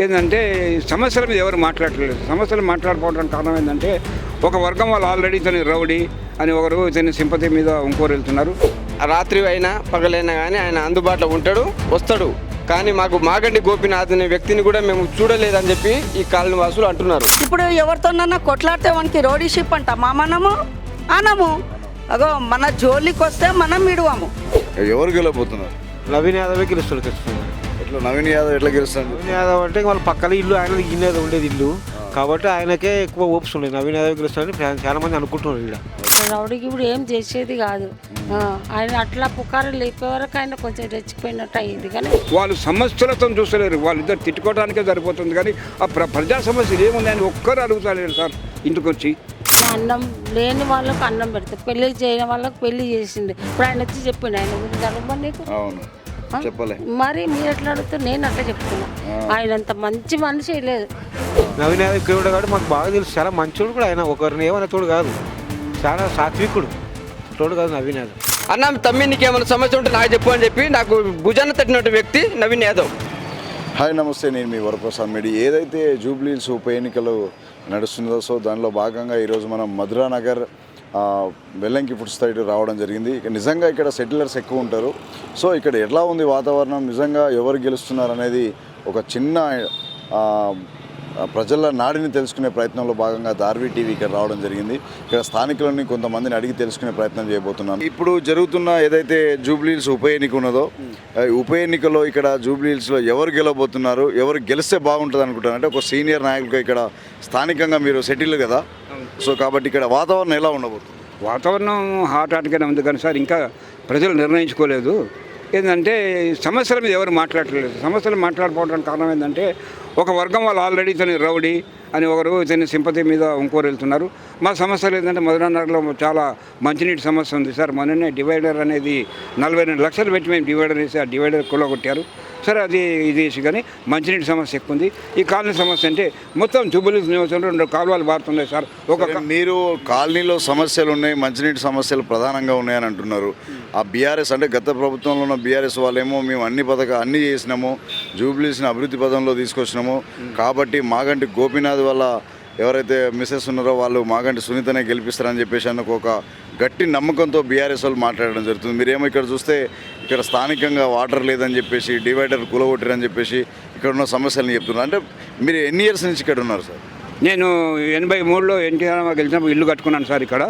ఏంటంటే సమస్యల మీద ఎవరు మాట్లాడలేదు సమస్యలు మాట్లాడుకోవడానికి కారణం ఏంటంటే ఒక వర్గం వాళ్ళు ఆల్రెడీ ఇతని రౌడీ అని ఒకరు ఇతని సింపతి మీద ఇంకోరు వెళ్తున్నారు. రాత్రి అయినా పగలైనా కానీ ఆయన అందుబాటులో ఉంటాడు వస్తాడు. కానీ మాకు మాగండి గోపినాథ్ అనే వ్యక్తిని కూడా మేము చూడలేదని చెప్పి ఈ కాలనీ వాసులు అంటున్నారు. ఇప్పుడు ఎవరితోనన్నా కొట్లాడితే మనకి రోడీషిప్ అంట. మా మనము అనము. అగో మన జోలికి వస్తే మనం ఇడువము ఎవరు గెలవబోతున్నారు? నవీన్ యాదవే గెలుస్తాడు ఖచ్చితంగా. ఎట్లా నవీన్ యాదవ్ ఎట్లా గెలుస్తాడు? నవీన్ యాదవ్ అంటే వాళ్ళ పక్కన ఇల్లు ఆయన ఈయన ఉండేది ఇల్లు. కాబట్టి ఆయనకే ఎక్కువ ఓప్స్ ఉన్నాయి నవీన్ యాదవ్ గెలుస్తాడని చాలా మంది అనుకుంటున్నారు ఇక్కడ రౌడీకి ఇప్పుడు ఏం చేసేది కాదు. ఆయన అట్లా పుకారు లేపే వరకు ఆయన కొంచెం రెచ్చిపోయినట్టు అయ్యింది. కానీ వాళ్ళు సమస్యలతో చూస్తలేరు. వాళ్ళిద్దరు తిట్టుకోవడానికే సరిపోతుంది. కానీ ఆ ప్ర ప్రజా సమస్యలు ఏమున్నాయని ఒక్కరు అడుగుతలేరు సార్ ఇంటికి వచ్చి అన్నం లేని వాళ్ళకు అన్నం పెడతారు. పెళ్ళి చేయని వాళ్ళకి పెళ్ళి చేసిండు. ఇప్పుడు ఆయన వచ్చి చెప్పిండు ఆయన గురించి నీకు. అవును? చెప్పలే. మరి మీరు ఎట్లా అడుగుతారు? నేను అట్లా చెప్తున్నా. ఆయన అంత మంచి మనిషి లేదు. నవీన్ యాదవ్ ఇక్కడ కాబట్టి మాకు బాగా తెలుసు. చాలా మంచోడు కూడా ఆయన. ఒకరిని ఏమనే తోడు కాదు. చాలా సాత్వికుడు. తోడు కాదు నవీన్ యాదవ్. అన్న తమ్మి నీకేమైనా సమస్య ఉంటే నాకు చెప్పు అని చెప్పి నాకు భుజాన్ని తట్టినట్టు వ్యక్తి నవీన్ యాదవ్. హాయ్ నమస్తే. నేను మీ వరప్రసాద్ మేడి. ఏదైతే జూబ్లీస్ ఉప ఎన్నికలు నడుస్తుందో సో దానిలో భాగంగా ఈరోజు మనం మధురా నగర్ ఆ, వెల్లంకి ఫుడ్ సైడ్ రావడం జరిగింది. నిజంగా ఇక్కడ సెటిలర్స్ ఎక్కువ ఉంటారు. సో ఇక్కడ ఎట్లా ఉంది వాతావరణం? నిజంగా ఎవరు గెలుస్తున్నారు అనేది ఒక చిన్న ప్రజల నాడిని తెలుసుకునే ప్రయత్నంలో భాగంగా దార్వి టీవీ ఇక్కడ రావడం జరిగింది. ఇక్కడ స్థానికులని కొంతమందిని అడిగి తెలుసుకునే ప్రయత్నం చేయబోతున్నాను. ఇప్పుడు జరుగుతున్న ఏదైతే జూబ్లీహిల్స్ ఉప ఎన్నిక ఉన్నదో ఉప ఎన్నికలో ఇక్కడ జూబ్లీహిల్స్లో ఎవరు గెలవబోతున్నారు ఎవరు గెలిస్తే బాగుంటుంది అనుకుంటారు అంటే ఒక సీనియర్ నాయకులుగా ఇక్కడ స్థానికంగా మీరు సెటిల్ కదా? సో కాబట్టి ఇక్కడ వాతావరణం ఎలా ఉండబోతుంది? వాతావరణం హాట్ హాట్గానే ఉంది కానీ సార్ ఇంకా ప్రజలు నిర్ణయించుకోలేదు. ఏంటంటే సమస్యల మీద ఎవరు మాట్లాడలేదు సమస్యలు మాట్లాడుకోవడానికి కారణం ఏంటంటే ఒక వర్గం వాళ్ళు ఆల్రెడీ ఇతని రౌడీ అని ఒకరు ఇతని సింపతి మీద ఇంకోరు వెళ్తున్నారు. మా సమస్యలు ఏంటంటే మధురానగర్లో చాలా మంచినీటి సమస్య ఉంది సార్. మొన్ననే డివైడర్ అనేది నలభై రెండు లక్షలు పెట్టి మేము డివైడర్ వేసి ఆ డివైడర్ కొట్టారు సరే అది ఇది కానీ మంచినీటి సమస్య ఎక్కువ ఉంది. ఈ కాలనీ సమస్య అంటే మొత్తం జుబ్బులు నియోజకవర్గంలో రెండు కాలువలు బారుతున్నాయి సార్. ఒక మీరు కాలనీలో సమస్యలు ఉన్నాయి మంచినీటి సమస్యలు ప్రధానంగా ఉన్నాయని అంటున్నారు. ఆ బీఆర్ఎస్ అంటే గత ప్రభుత్వంలో ఉన్న బీఆర్ఎస్ వాళ్ళేమో మేము అన్ని పథక అన్ని చేసినాము. జూబ్లీస్ని అభివృద్ధి పదంలో తీసుకొచ్చినాము. కాబట్టి మాగంటి గోపీనాథ్ వల్ల ఎవరైతే మిస్సెస్ ఉన్నారో వాళ్ళు మాగంటి సునీతనే గెలిపిస్తారని చెప్పేసి అన్నకు ఒక గట్టి నమ్మకంతో బీఆర్ఎస్ వాళ్ళు మాట్లాడడం జరుగుతుంది. మీరేమో ఇక్కడ చూస్తే ఇక్కడ స్థానికంగా వాటర్ లేదని చెప్పేసి డివైడర్ కూలగొట్టారని చెప్పేసి ఇక్కడ ఉన్న సమస్యలను చెప్తున్నారు. అంటే మీరు ఎన్ని ఇయర్స్ నుంచి ఇక్కడ ఉన్నారు సార్? నేను ఎనభై మూడులో ఎన్టీఆర్ గెలిచినప్పుడు ఇల్లు కట్టుకున్నాను సార్ ఇక్కడ.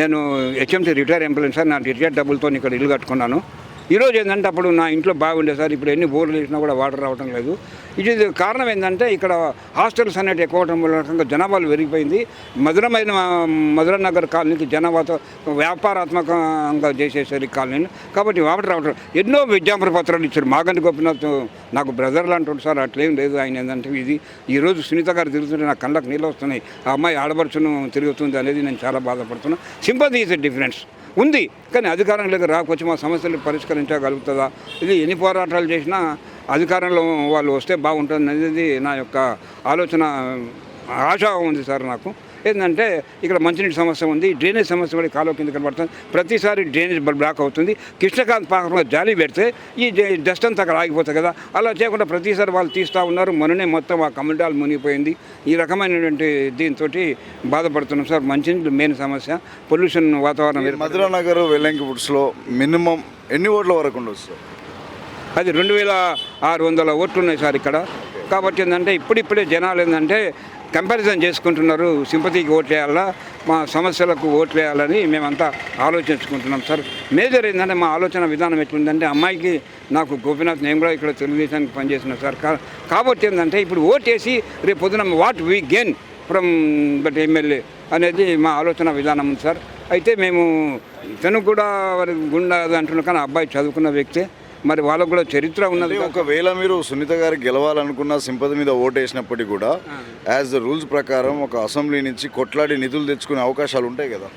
నేను హెచ్ఎంసీ రిటైర్ ఎంప్లాయీ సార్ నా రిటైర్ డబ్బులతో ఇక్కడ ఇల్లు కట్టుకున్నాను. ఈరోజు ఏంటంటే అప్పుడు నా ఇంట్లో బాగుండే సార్ ఇప్పుడు ఎన్ని బోర్లు వేసినా కూడా వాటర్ రావటం లేదు. ఇది కారణం ఏంటంటే ఇక్కడ హాస్టల్స్ అనేవి ఎక్కువ అవడం వల్ల జనాభాలు పెరిగిపోయింది. మధురమైన మధుర నగర్ కాలనీకి జనాభాతో వ్యాపారాత్మకంగా చేసేసారు ఈ కాలనీని కాబట్టి వాటర్ రావటం ఎన్నో విజ్ఞాపన పత్రాలు ఇచ్చారు. మాగంటి గోపినాథ్ నాకు బ్రదర్ లాంటి సార్ అట్లేం లేదు ఆయన ఏంటంటే ఇది. ఈరోజు సునీత గారు తిరుగుతుంటే నా కళ్ళకు నీళ్ళు వస్తున్నాయి. ఆ అమ్మాయి ఆడపడుచును తిరుగుతుంది అనేది నేను చాలా బాధపడుతున్నా. Sympathy is difference. ఉంది. కానీ అధికారంలోకి రాకొచ్చి మా సమస్యలు పరిష్కరించగలుగుతుందా? ఇది ఎన్ని పోరాటాలు చేసినా అధికారంలో వాళ్ళు వస్తే బాగుంటుంది అనేది నా యొక్క ఆలోచన ఆశ ఉంది సార్ నాకు. ఏంటంటే ఇక్కడ మంచినీటి సమస్య ఉంది డ్రైనేజ్ సమస్య కూడా కాలువ కింద కనబడుతుంది. ప్రతిసారి డ్రైనేజ్ బ్లాక్ అవుతుంది. కృష్ణకాంత్ పాకంలో జాలి పెడితే ఈ డస్ట్ అంతా అక్కడ ఆగిపోతుంది కదా. అలా చేయకుండా ప్రతిసారి వాళ్ళు తీస్తూ ఉన్నారు. మొన్ననే మొత్తం ఆ కమిటాలు మునిగిపోయింది. ఈ రకమైనటువంటి దీంతో బాధపడుతున్నాం సార్. మంచినీళ్ళు మెయిన్ సమస్య. పొల్యూషన్ వాతావరణం. మధురా నగర్ వెల్లంకి ఫుడ్స్లో మినిమం ఎన్ని ఓట్ల వరకు ఉండొచ్చు సార్? అది రెండు వేల ఆరు వందల ఓట్లు ఉన్నాయి సార్ ఇక్కడ. కాబట్టి ఏంటంటే ఇప్పుడిప్పుడే జనాలు ఏంటంటే కంపారిజన్ చేసుకుంటున్నారు సింపతికి ఓట్లేయాలా మా సమస్యలకు ఓట్లేయాలని మేమంతా ఆలోచించుకుంటున్నాం. సార్ మేజర్ ఏంటంటే మా ఆలోచన విధానం ఎట్లుందంటే అమ్మాయికి నాకు గోపీనాథ్ నేను కూడా ఇక్కడ తెలుగుదేశానికి పనిచేసిన సార్. కాబట్టి ఏంటంటే ఇప్పుడు ఓటేసి రేపు పొద్దున what we gain from but MLA అనేది మా ఆలోచన విధానం ఉంది సార్. అయితే మేము ఇతను కూడా వారికి గుండా అంటున్నాం కానీ ఆ అబ్బాయి చదువుకున్న వ్యక్తే. మరి వాళ్ళకు కూడా చరిత్ర ఉన్నది ఒకవేళ మీరు సునీత గారు గెలవాలనుకున్న సింపతి మీద ఓటు వేసినప్పటికీ కూడా యాజ్ ద రూల్స్ ప్రకారం ఒక అసెంబ్లీ నుంచి కొట్లాడి నిధులు తెచ్చుకునే అవకాశాలు ఉంటాయి కదా.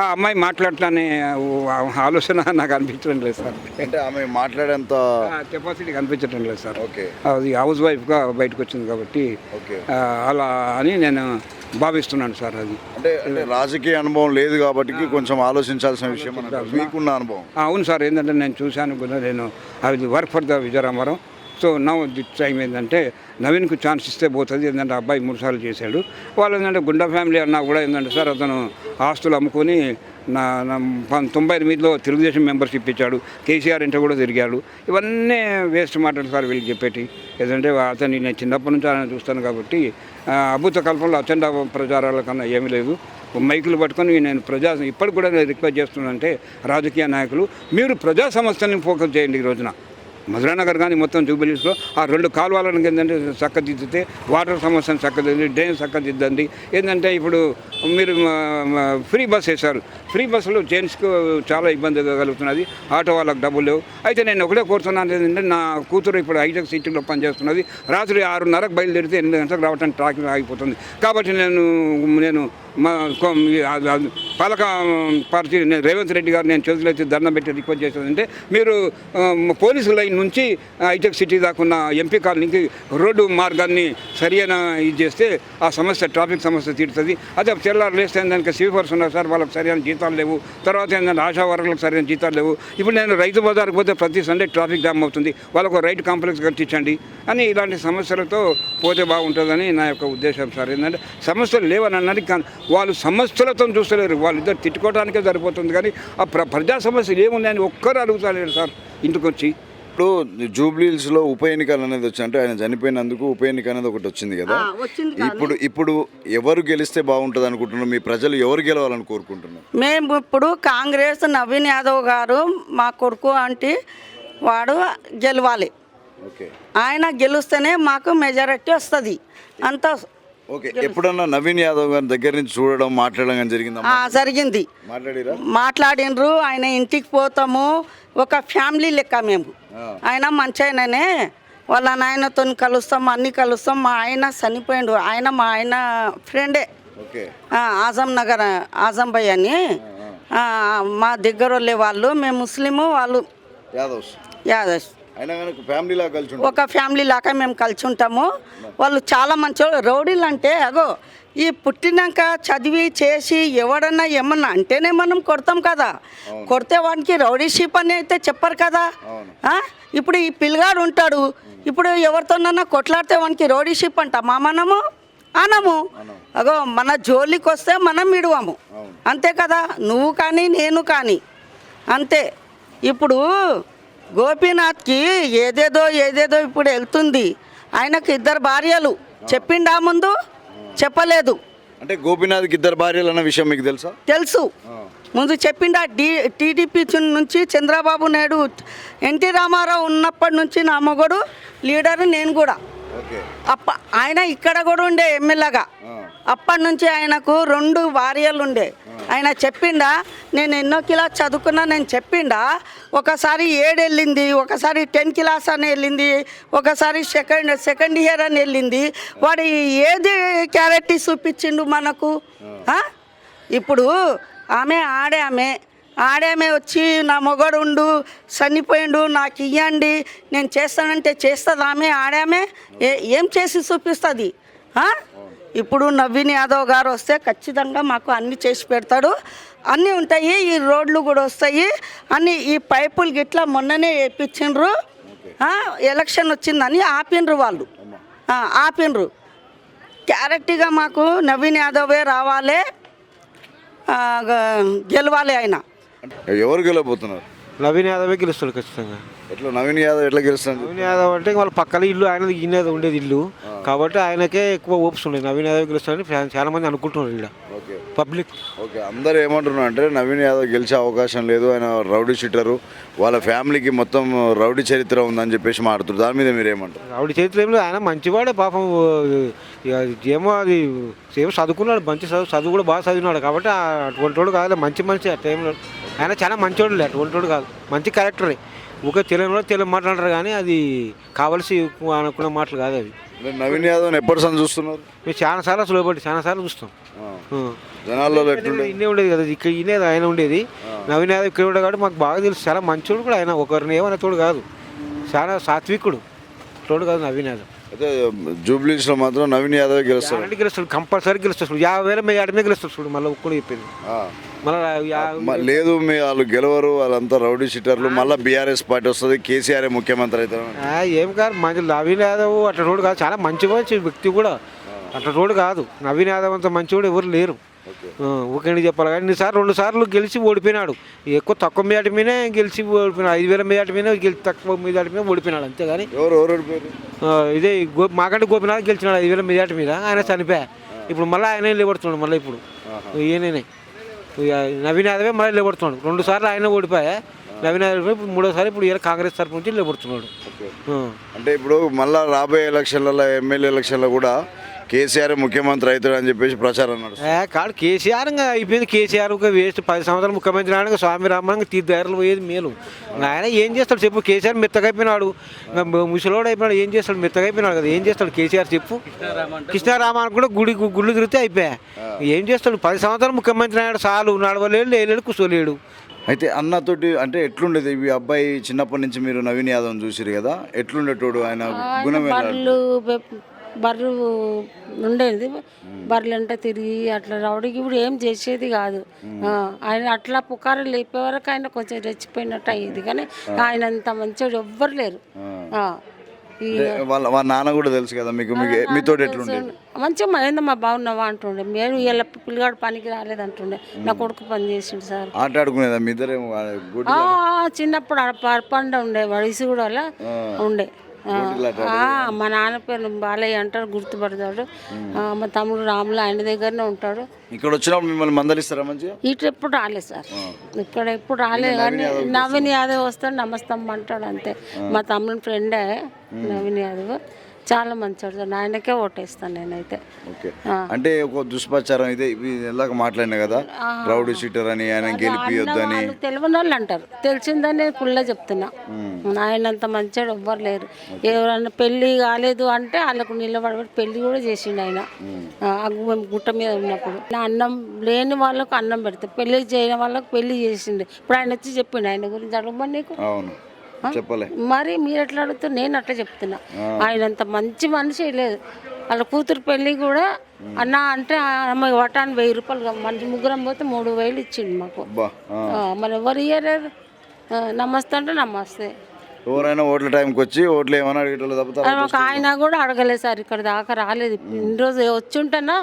ఆ అమ్మాయి మాట్లాడటానే ఆలోచన నాకు అనిపించడం లేదు సార్. అంటే ఆమె మాట్లాడేంత కెపాసిటీ కనిపించడం లేదు సార్. ఓకే. అది హౌస్ వైఫ్గా బయటకు వచ్చింది కాబట్టి అలా అని నేను భావిస్తున్నాను సార్ అది. అంటే అంటే రాజకీయ అనుభవం లేదు కాబట్టి కొంచెం ఆలోచించాల్సిన విషయం. మీకున్న అనుభవం? అవును సార్ ఏంటంటే నేను చూశాను కూడా నేను అది work for the Vijayaramavaram so now the time ఏంటంటే నవీన్కు ఛాన్స్ ఇస్తే పోతుంది. ఏంటంటే అబ్బాయి మూడు సార్లు చేశాడు. వాళ్ళు ఏంటంటే గుండా ఫ్యామిలీ అన్నా కూడా ఏంటంటే సార్ అతను ఆస్తులు అమ్ముకొని నా తొంభై ఎనిమిదిలో తెలుగుదేశం మెంబర్షిప్ ఇచ్చాడు. కేసీఆర్ ఇంట కూడా తిరిగాడు. ఇవన్నీ వేస్ట్ మాటలు సార్ వీళ్ళకి చెప్పేటి. ఏదంటే అతన్ని నేను చిన్నప్పటి నుంచి ఆయన చూస్తాను కాబట్టి అభూత కల్పనలో అచండ ప్రచారాల కన్నా ఏమీ లేదు. మైకులు పట్టుకొని నేను ప్రజా ఇప్పటికి కూడా నేను రిక్వెస్ట్ చేస్తున్నానంటే రాజకీయ నాయకులు మీరు ప్రజా సమస్యలను ఫోకస్ చేయండి ఈ రోజున. మధురానగర్ కానీ మొత్తం జూబిలీస్లో ఆ రెండు కాలువలను ఏంటంటే చక్కదిద్దితే వాటర్ సమస్యను చక్కదిద్ది డ్రైన్ చక్కదిద్దండి. ఏంటంటే ఇప్పుడు మీరు ఫ్రీ బస్ వేశారు. ఫ్రీ బస్సులో జెంట్స్కు చాలా ఇబ్బంది కలుగుతున్నది. ఆటో వాళ్ళకి డబ్బులు లేవు. అయితే నేను ఒకటే కోరుతున్నాను ఏంటంటే నా కూతురు ఇప్పుడు ఐటెక్ సిటీలో పనిచేస్తున్నది. రాత్రి ఆరున్నరకు బయలుదేరితే ఎనిమిది గంటలకు రావడానికి ట్రాఫిక్ ఆగిపోతుంది. కాబట్టి నేను నేను పాలక పార్టీ నేను రేవంత్ రెడ్డి గారు నేను చేతులైతే దండం పెట్టి రిక్వెస్ట్ చేసేదంటే మీరు పోలీసు లైన్ నుంచి హైటెక్ సిటీ దాకా ఉన్న ఎంపీ కాలనీకి రోడ్డు మార్గాన్ని సరియైన ఇది చేస్తే ఆ సమస్య ట్రాఫిక్ సమస్య తీరుతుంది. అదే చెల్లారు లేస్తే దానికి స్వీపర్స్ ఉన్నారు సార్ వాళ్ళకి సరైన జీతాలు లేవు. తర్వాత ఏంటంటే ఆశా వర్గాలకు సరైన జీతాలు లేవు. ఇప్పుడు నేను రైతు బజార్కి పోతే ప్రతి సండే ట్రాఫిక్ జామ్ అవుతుంది. వాళ్ళకు రైట్ కాంప్లెక్స్ కట్టించండి అని ఇలాంటి సమస్యలతో పోతే బాగుంటుందని నా యొక్క ఉద్దేశం సార్. ఏంటంటే సమస్యలు లేవని అన్నది కానీ వాళ్ళు సమస్యలతో చూస్తలేరు. వాళ్ళిద్దరు తిట్టుకోవడానికే సరిపోతుంది కానీ ఆ ప్ర ప్రజా సమస్యలు ఏమున్నాయని ఒక్కరు అడుగుతలేరు సార్. ఇంటికి వచ్చి ఇప్పుడు జూబ్లీహిల్స్లో ఉప ఎన్నికలు అనేది వచ్చి అంటే ఆయన చనిపోయినందుకు ఉప ఎన్నిక అనేది ఒకటి వచ్చింది కదా. ఆ, వచ్చింది కానీ- ఇప్పుడు ఇప్పుడు ఎవరు గెలిస్తే బాగుంటుంది అనుకుంటున్నారు? మీ ప్రజలు ఎవరు గెలవాలని కోరుకుంటున్నారు? మేము ఇప్పుడు కాంగ్రెస్ నవీన్ యాదవ్ గారు మా కొడుకు అంటే వాడు గెలవాలి. ఓకే. ఆయన గెలుస్తేనే మాకు మెజారిటీ వస్తుంది. అంత ఓకే ఎప్పుడన్నా నవీన్ యాదవ్ గారి దగ్గర నుంచి చూడడం మాట్లాడడం కానీ జరిగిందా ఆ, జరిగింది. మాట్లాడిరా? మాట్లాడినరు ఆయన ఇంటికి పోతాము ఒక ఫ్యామిలీ లెక్క మేము. ఆయన మంచి ఆయననే వాళ్ళ నాయనతో కలుస్తాం అన్నీ కలుస్తాం మా ఆయన చనిపోయిండు. ఆయన మా ఆయన ఫ్రెండే ఓకే. ఆ, ఆజం నగర్ ఆజం భయ్ అని. ఆ, మా దగ్గర వాళ్ళే వాళ్ళు మేము ముస్లిము వాళ్ళు. యాదవ్స్. యాదవ్స్. ఒక ఫ్యామిలీ లాగా మేము కలిసి ఉంటాము. వాళ్ళు చాలా మంచి రౌడీలు అంటే అగో ఈ పుట్టినాక చదివి చేసి ఎవడన్నా ఏమన్నా అంటేనే మనం కొడతాం కదా. కొడితే వానికి రౌడీ షీప్ అని అయితే చెప్పరు కదా? ఇప్పుడు ఈ పిల్లగాడు ఉంటాడు. ఇప్పుడు ఎవరితోనన్నా కొట్లాడితే వానికి రౌడీ షీప్ అంట. మా మనము అనము. అగో మన జోలికి వస్తే మనం విడువాము. అంతే కదా. నువ్వు కానీ నేను కానీ. అంతే. ఇప్పుడు గోపీనాథ్కి ఏదేదో ఏదేదో ఇప్పుడు వెళ్తుంది. ఆయనకు ఇద్దరు భార్యలు. చెప్పిండా ముందు? చెప్పలేదు. అంటే గోపీనాథ్కి ఇద్దరు భార్యలు అన్న విషయం మీకు తెలుసా? తెలుసు. ముందు చెప్పిండా డి టీడీపీ నుంచి చంద్రబాబు నాయుడు ఎన్టీ రామారావు ఉన్నప్పటి నుంచి నా మొగడు లీడర్ నేను కూడా. అప్ప ఆయన ఇక్కడ కూడా ఉండే ఎమ్మెల్యేగా. అప్పటి నుంచి ఆయనకు రెండు భార్యలు ఉండే. ఆయన చెప్పిండా నేను ఎన్నో క్లాస్ చదువుకున్నా నేను చెప్పిండా ఒకసారి ఏడు వెళ్ళింది ఒకసారి టెన్ క్లాస్ అని వెళ్ళింది ఒకసారి సెకండ్ సెకండ్ ఇయర్ అని వెళ్ళింది వాడు ఏది క్యారెక్టీ చూపించిండు మనకు? ఇప్పుడు ఆమె ఆడే ఆమె ఆడేమే వచ్చి నా మొగడు ఉండు చనిపోయిండు నాకు ఇయ్యండి నేను చేస్తానంటే చేస్తుంది ఆమె ఆడామె? ఏ ఏం చేసి చూపిస్తుంది? ఇప్పుడు నవీన్ యాదవ్ గారు వస్తే ఖచ్చితంగా మాకు అన్ని చేసి పెడతాడు. అన్నీ ఉంటాయి ఈ రోడ్లు కూడా వస్తాయి. అన్ని ఈ పైపులు గిట్లా మొన్ననే వేయించిండ్రు ఎలక్షన్ వచ్చిందని ఆపిండ్రు వాళ్ళు. ఆపిండ్రు. క్యారెక్ట్గా మాకు నవీన్ యాదవే రావాలి. గెలవాలి ఆయన. ఎవరు గెలవబోతున్నారు? నవీన్ యాదవే గెలుస్తాడు ఖచ్చితంగా. ఎట్లా నవీన్ యాదవ్ ఎట్లా గెలుస్తాను నవీన్ యాదవ్ అంటే వాళ్ళ పక్కన ఇల్లు ఆయన ఈయన ఉండేది ఇల్లు. కాబట్టి ఆయనకే ఎక్కువ ఓప్స్ ఉన్నాయి. నవీన్ యాదవ్ గెలుస్తాడని చాలా మంది అనుకుంటున్నారు ఇక్కడ ఓకే. పబ్లిక్. ఓకే. అందరు ఏమంటున్నారు అంటే నవీన్ యాదవ్ గెలిచే అవకాశం లేదు. ఆయన రౌడీ షీటరు. వాళ్ళ ఫ్యామిలీకి మొత్తం రౌడీ చరిత్ర ఉందని చెప్పేసి మాట్లాడుతారు దాని మీద మీరు ఏమంటారు? ఆవిడ చేతిలో ఏం లేదు. ఆయన మంచివాడే పాపం. ఏమో అది ఏమో చదువుకున్నాడు. మంచి చదువు చదువు కూడా బాగా చదివినాడు. కాబట్టి అటువంటి వాడు కాదు మంచి మనిషి ఆ టైంలో ఆయన చాలా మంచివాడు అటువంటి వాడు కాదు. మంచి క్యారెక్టరే. ఊకే తెలియని తెలియని మాట్లాడరు కానీ అది కావలసి అనుకున్న మాటలు కాదు అవి మీరు నవీన్ యాదవ్ని ఎప్పటి సంది చూస్తున్నారు? మేము చాలా సార్లు సులభపడి చాలా సార్లు చూస్తాం. జనాల్లో ఇన్నే ఉండేది కదా ఇక్కడ ఇన్నే ఆయన ఉండేది. నవీన్ యాదవ్ ఇక్కడ ఉండేది కాబట్టి మాకు బాగా తెలుసు. చాలా మంచోడు కూడా ఆయన ఒకరిని ఏమనే తోడు కాదు. చాలా సాత్వికుడు. తోడు కాదు నవీన్ యాదవ్. అయితే జూబ్లీస్లో మాత్రం నవీన్ యాదవ్ గ్యారంటీ గెలుస్తాడు కంపల్సరీ గెలుస్తాడు. యాభై వేల మీ ఆడమే గెలుస్తాడు చూడు మళ్ళీ ఒక్కడు చెప్పింది. లేదు మీ వాళ్ళు గెలవరు వాళ్ళంతా రౌడీ షీటర్లు మళ్ళీ బీఆర్ఎస్ పార్టీ వస్తుంది కేసీఆర్ ముఖ్యమంత్రి అవుతారు ఏం కాదు మంచి నవీన్ యాదవ్ అట్లా రోడ్డు కాదు చాలా మంచి మంచి వ్యక్తి కూడా. అట్లా రోడ్డు కాదు నవీన్ యాదవ్ అంత మంచి కూడా ఎవరు లేరు. ఊరికే చెప్పాలి కానీ ఇన్నిసార్లు రెండు సార్లు గెలిచి ఓడిపోయినాడు. ఎక్కువ తక్కువ మీదే గెలిచి ఓడిపోయినాడు ఐదు వేల మేట మీద గెలిచి తక్కువ మీదట మీద ఓడిపోయినాడు అంతేగాని ఇదే గో మాకంటే గోపినాథ్ గెలిచినాడు ఐదు వేల మీదట మీద ఆయన చనిపోయా. ఇప్పుడు మళ్ళీ ఆయన లేబడుతున్నాడు మళ్ళీ ఇప్పుడు. ఈయననే. ఇక నవీన్ యాదవే మళ్ళీ లేబడుతున్నాడు రెండు సార్లు ఆయన ఓడిపోయా. నవీన్ యాదవ్ మూడోసారి ఇప్పుడు ఈయన కాంగ్రెస్ తరపు నుంచి లేబడుతున్నాడు ఆ. అంటే ఇప్పుడు మళ్ళా రాబోయే ఎలక్షన్లలో ఎమ్మెల్యే ఎలక్షన్లో కూడా కేసీఆర్ ముఖ్యమంత్రి అవుతాడు అని చెప్పేసి ప్రచారం నడుస్తుంది. ఏ కాదు కేసీఆర్ ఇంకా అయిపోయింది. కేసీఆర్ ఒక వేస్ట్. పది సంవత్సరాలు ముఖ్యమంత్రి నాడు స్వామి రామన్ తీర్థదారులు పోయేది మేలు. ఆయన ఏం చేస్తాడు చెప్పు? కేసీఆర్ మెత్తగా అయిపోయినాడు. ఇంకా ముసలోడు అయిపోయినాడు. ఏం చేస్తాడు? మెత్తగా అయిపోయినాడు కదా. ఏం చేస్తాడు కేసీఆర్ చెప్పు? కృష్ణారామానికి కూడా గుడి గుళ్ళు తిరిగితే అయిపోయా. ఏం చేస్తాడు? పది సంవత్సరాలు ముఖ్యమంత్రి అయ్యాడు చాలు నడవలేడు లేలేడు కూర్చోలేడు. అయితే అన్నతోటి అంటే ఎట్లుండేది? ఈ అబ్బాయి చిన్నప్పటి నుంచి మీరు నవీన్ యాదవ్ చూసిరు కదా? ఎట్లుండేటోడు ఆయన? గుణం ఎలా? బర్రెలు బర్రెలు ఉండేది. బర్రెలు అంటే తిరిగి అట్లా రౌడీకి ఇప్పుడు ఏం చేసేది కాదు. ఆయన అట్లా పుకారు లేపే వరకు ఆయన కొంచెం రెచ్చిపోయినట్టు అయ్యేది. కానీ ఆయన అంత మంచివాడు ఎవ్వరు లేరు. వాళ్ళ వాళ్ళ నాన్న కూడా తెలుసు కదా మీకు మీతో ఎట్లుండేది? మంచిగా ఏందమ్మా బాగున్నావా అంటుండే. మీరు ఇలా పిల్లగాడు పనికి రాలేదంటుండే నా కొడుకు పని చేసిండు సార్. ఆట ఆడుకునేదా? మీ ఇద్దరేమో చిన్నప్పుడు అరపండ ఉండే వయసు కూడా అలా ఉండే. మా నాన్న పేరు బాలయ్య అంటారు గుర్తుపడతాడు. మా తమ్ముడు రాములు ఆయన దగ్గరనే ఉంటాడు. ఇక్కడ వచ్చినప్పుడు మిమ్మల్ని మందలిస్తారా మంచిగా? ఇటు ఎప్పుడు రాలేదు సార్. ఇక్కడ ఎప్పుడు రాలేదు కానీ నవీన్ యాదవ్ వస్తాడు నమస్తమ్మ అంటాడు అంతే. మా తమ్ముని ఫ్రెండే నవీన్ యాదవ్. చాలా మంచివాడు సార్. ఆయనకే ఓటేస్తాను నేనైతే. ఓకే. అంటే ఒక దుష్ప్రచారం ఇదే ఇవి ఎలాగ మాట్లాడినా కదా? రౌడీ షీటర్ అని ఆయన గెలిపియొద్దని. తెలియని వాళ్ళు అంటారు తెలిసిందని పుల్ల చెప్తున్నా. ఆయన అంత మంచివాడు ఎవ్వరు లేరు. ఎవరన్నా పెళ్ళి కాలేదు అంటే వాళ్ళకు నిలబడి పెళ్ళి కూడా చేసిండు ఆయన. గుట్ట మీద ఉన్నప్పుడు. నా అన్నం లేని వాళ్ళకు అన్నం పెడతా. పెళ్ళి చేయని వాళ్ళకు పెళ్ళి చేసిండు. ఇప్పుడు ఆయన వచ్చి చెప్పిండు ఆయన గురించి అడగమని నీకు? అవును. చెప్పలే. మరి మీరు ఎట్లా అడుగుతారు నేను అట్లా చెప్తున్నా. ఆయన అంత మంచి మనిషి లేదు. వాళ్ళ కూతురు పెళ్ళి కూడా అన్న అంటే అమ్మ వటాన్ని వెయ్యి రూపాయలు. మంచి ముగ్గురం పోతే మూడు వేలు ఇచ్చిండు మాకు. మరి ఎవరు ఇయ్యలేదు నమస్తే అంటే నమస్తే. ఎవరైనా ఓట్ల టైంకి వచ్చి ఓట్లు ఏమైనా అడిగేటోళ్ళు ఒక ఆయన కూడా అడగలేదు సార్ ఇక్కడ దాకా రాలేదు. ఇన్ని రోజు వచ్చి ఉంటేనా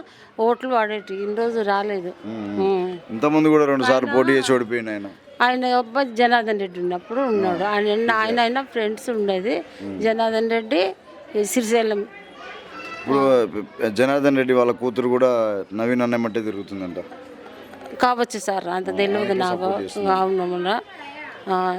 ఓట్లు పడేటి ఇన్ని రోజు రాలేదు. ఉం. ఇంతకుముందు కూడా రెండు సార్లు పోటీ చేసి ఓడిపోయింది ఆయన. ఆయన అబ్బాయి జనార్దన్ రెడ్డి ఉన్నప్పుడు ఉన్నాడు. ఆయన ఆయన అయినా ఫ్రెండ్స్ ఉండేది. జనార్దన్ రెడ్డి శ్రీశైలం ఇప్పుడు జనార్దన్ రెడ్డి వాళ్ళ కూతురు కూడా నవీన్ అన్నమ్మటే తిరుగుతుందంట. కావచ్చు సార్ అంత తెలియదు నాకు.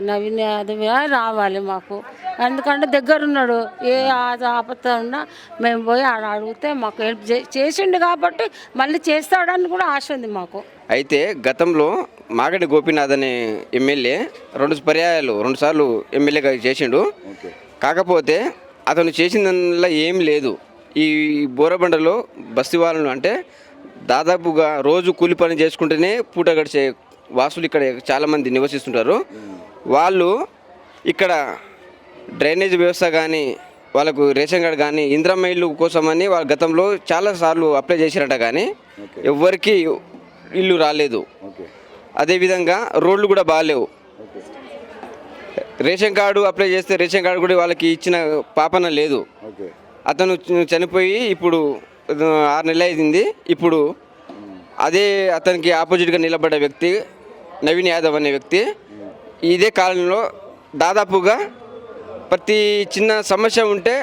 నవీన్ యాదవ్ రావాలి మాకు. ఎందుకంటే దగ్గర ఉన్నాడు ఏ ఆద ఆపత్త ఉన్నా మేము పోయి ఆడ అడిగితే మాకు హెల్ప్ చే- చేసిండు కాబట్టి మళ్ళీ చేస్తాడని కూడా ఆశ ఉంది మాకు. అయితే గతంలో మాగడి గోపీనాథ్ అనే ఎమ్మెల్యే రెండు పర్యాయాలు రెండుసార్లు ఎమ్మెల్యేగా చేసిండు. కాకపోతే అతను చేసిన ఏం లేదు. ఈ బోరబండలో బస్తీ వాళ్ళను అంటే దాదాపుగా రోజు కూలి పని చేసుకుంటేనే పూట గడిచే వాసులు ఇక్కడ చాలామంది నివసిస్తుంటారు. వాళ్ళు ఇక్కడ డ్రైనేజ్ వ్యవస్థ కానీ వాళ్ళకు రేషన్ కార్డు కానీ ఇంద్రమ్మ ఇల్లు కోసమని వాళ్ళ గతంలో చాలా సార్లు అప్లై చేశారట కానీ ఎవ్వరికి ఇల్లు రాలేదు. అదేవిధంగా రోడ్లు కూడా బాగాలేవు. రేషన్ కార్డు అప్లై చేస్తే రేషన్ కార్డు కూడా వాళ్ళకి ఇచ్చిన పాపన లేదు. అతను చనిపోయి ఇప్పుడు ఆరు నెలలు అయింది. ఇప్పుడు అదే అతనికి ఆపోజిట్గా నిలబడ్డ వ్యక్తి నవీన్ యాదవ్ అనే వ్యక్తి. ఇదే కాలంలో దాదాపుగా ప్రతి చిన్న సమస్య ఉంటే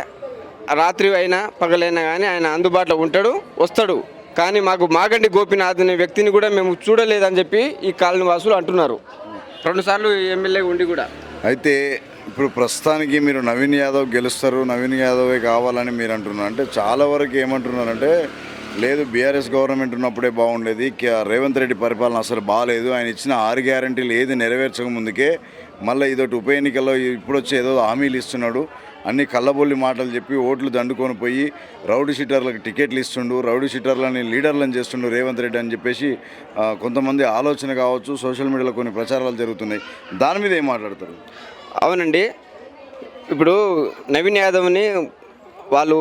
రాత్రి అయినా పగలైనా కానీ ఆయన అందుబాటులో ఉంటాడు వస్తాడు. కానీ మాకు మాగండి గోపీనాథ్ అనే వ్యక్తిని కూడా మేము చూడలేదని చెప్పి ఈ కాలనీ వాసులు అంటున్నారు. రెండుసార్లు ఎమ్మెల్యే ఉండి కూడా. అయితే ఇప్పుడు ప్రస్తుతానికి మీరు నవీన్ యాదవ్ గెలుస్తారు నవీన్ యాదవే కావాలని మీరు అంటున్నారు. అంటే చాలా వరకు ఏమంటున్నారంటే లేదు బీఆర్ఎస్ గవర్నమెంట్ ఉన్నప్పుడే బాగుండేది. రేవంత్ రెడ్డి పరిపాలన అసలు బాగాలేదు ఆయన ఇచ్చిన ఆరు గ్యారంటీలు ఏది నెరవేర్చక ముందుకే మళ్ళీ ఇదొకటి ఉప ఎన్నికల్లో ఇప్పుడు వచ్చి ఏదో హామీలు ఇస్తున్నాడు. అన్ని కళ్ళబొల్లి మాటలు చెప్పి ఓట్లు దండుకొని పోయి రౌడీ షీటర్లకు టికెట్లు ఇస్తుండు రౌడీ షీటర్లని లీడర్లను చేస్తుండు రేవంత్ రెడ్డి అని చెప్పేసి కొంతమంది ఆలోచన కావచ్చు సోషల్ మీడియాలో కొన్ని ప్రచారాలు జరుగుతున్నాయి. దాని మీద ఏం మాట్లాడతారు? అవునండి. ఇప్పుడు నవీన్ యాదవ్ని వాళ్ళు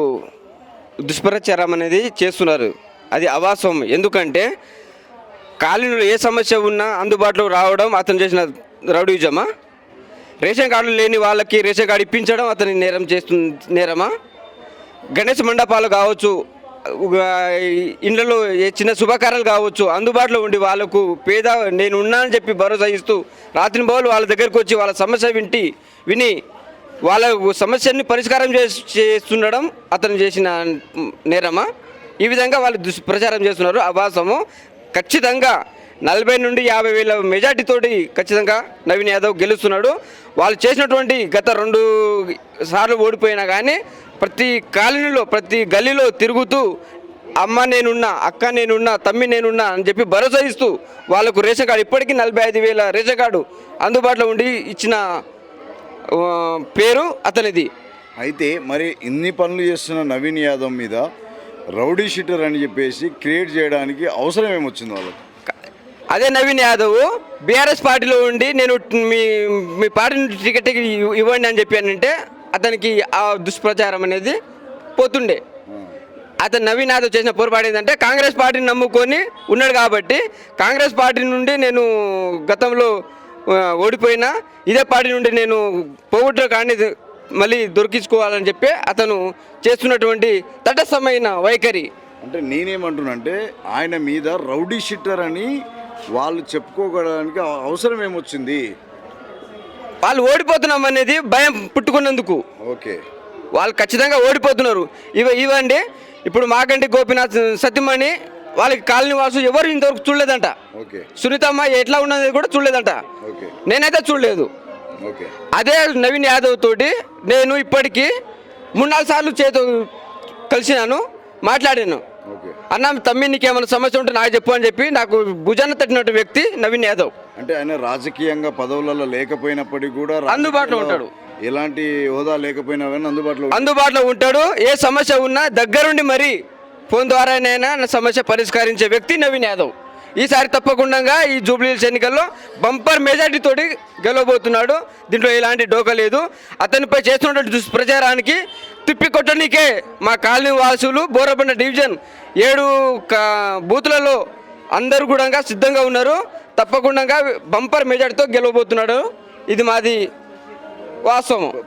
దుష్ప్రచారం అనేది చేస్తున్నారు. అది అవాస్తవం. ఎందుకంటే కాలనీలో ఏ సమస్య ఉన్నా అందుబాటులో రావడం అతను చేసిన రౌడీజమా? రేషన్ కార్డులు లేని వాళ్ళకి రేషన్ కార్డు ఇప్పించడం అతని నేరం చేస్తుంది నేరమా? గణేష్ మండపాలు కావచ్చు ఇండ్లలో ఏ చిన్న శుభకార్యాలు కావచ్చు అందుబాటులో ఉండి వాళ్ళకు పేద నేను ఉన్నానని చెప్పి భరోసా ఇస్తూ రాత్రి బౌలు వాళ్ళ దగ్గరకు వచ్చి వాళ్ళ సమస్య వింటి విని వాళ్ళ సమస్యని పరిష్కారం చేస్తుండడం అతను చేసిన నేరమా? ఈ విధంగా వాళ్ళు దుష్ప్రచారం చేస్తున్నారు. అవాసము ఖచ్చితంగా నలభై నుండి యాభై వేల మెజార్టీతోటి ఖచ్చితంగా నవీన్ యాదవ్ గెలుస్తున్నాడు. వాళ్ళు చేసినటువంటి గత రెండు సార్లు ఓడిపోయినా కానీ ప్రతి కాలనీలో ప్రతి గల్లీలో తిరుగుతూ అమ్మ నేనున్నా అక్క నేనున్నా తమ్మి నేనున్నా అని చెప్పి భరోసా ఇస్తూ వాళ్ళకు రేషన్ కార్డు ఇప్పటికీ నలభై ఐదు వేల రేషన్ కార్డు అందుబాటులో ఉండి ఇచ్చిన పేరు అతనిది. అయితే మరి ఇన్ని పనులు చేస్తున్న నవీన్ యాదవ్ మీద రౌడీ షీటర్ అని చెప్పేసి క్రియేట్ చేయడానికి అవసరం ఏమొచ్చింది వాళ్ళకి? అదే నవీన్ యాదవ్ బీఆర్ఎస్ పార్టీలో ఉండి నేను మీ మీ పార్టీ నుండి టికెట్ ఇవ్- ఇవ్వండి అని చెప్పానంటే అతనికి ఆ దుష్ప్రచారం అనేది పోతుండే. అతను నవీన్ యాదవ్ చేసిన పొరపాటు ఏంటంటే కాంగ్రెస్ పార్టీని నమ్ముకొని ఉన్నాడు కాబట్టి కాంగ్రెస్ పార్టీ నుండి నేను గతంలో ఓడిపోయినా ఇదే పార్టీ నుండి నేను పోగొట్టిన కానీ మళ్ళీ దొరికించుకోవాలని చెప్పి అతను చేస్తున్నటువంటి తటస్థమైన వైఖరి. అంటే నేనేమంటున్నానంటే ఆయన మీద రౌడీ షీటర్ అని వాళ్ళు చెప్పుకోవడానికి అవ- అవసరం ఏమొచ్చింది? వాళ్ళు ఓడిపోతున్నాం అనేది భయం పుట్టుకున్నందుకు. ఓకే. వాళ్ళు ఖచ్చితంగా ఓడిపోతున్నారు. ఇవ ఇవ్వండి. ఇప్పుడు మాకంటి గోపీనాథ్ సత్యమణి వాళ్ళకి కాలనీ వాసు ఎవరు ఇంతవరకు చూడలేదంట. ఓకే. సునీతమ్మ ఎట్లా ఉన్నది కూడా చూడలేదంట. నేనైతే చూడలేదు. అదే నవీన్ యాదవ్ తోటి నేను ఇప్పటికీ మూడు నాలుగు సార్లు చేతు కలిసినాను మాట్లాడాను. అన్న తమ్మి నీకేమైనా సమస్య ఉంటే నాకు చెప్పు అని చెప్పి నాకు భుజాన తట్టినట్టు వ్యక్తి నవీన్ యాదవ్. అంటే ఆయన రాజకీయంగా పదవులలో లేకపోయినప్పటికీ కూడా అందుబాటులో ఉంటాడు. ఎలాంటి హోదా లేకపోయినా కానీ అందుబాటులో. అందుబాటులో ఉంటాడు. ఏ సమస్య ఉన్నా దగ్గరుండి మరి ఫోన్ ద్వారానైనా నా సమస్య పరిష్కరించే వ్యక్తి నవీన్ యాదవ్. ఈసారి తప్పకుండా ఈ జూబ్లీహిల్స్ ఎన్నికల్లో బంపర్ మెజార్టీతో గెలవబోతున్నాడు. దీంట్లో ఎలాంటి డోకా లేదు. అతనిపై చేస్తున్నటువంటి దుష్ప్రచారానికి తిప్పికొట్టడానికే మా కాలనీ వాసులు బోరబండ డివిజన్ ఏడు బూతులలో అందరూ కూడా సిద్ధంగా ఉన్నారు. తప్పకుండా బంపర్ మెజార్టీతో గెలవబోతున్నాడు. ఇది మాది వాస్తవం.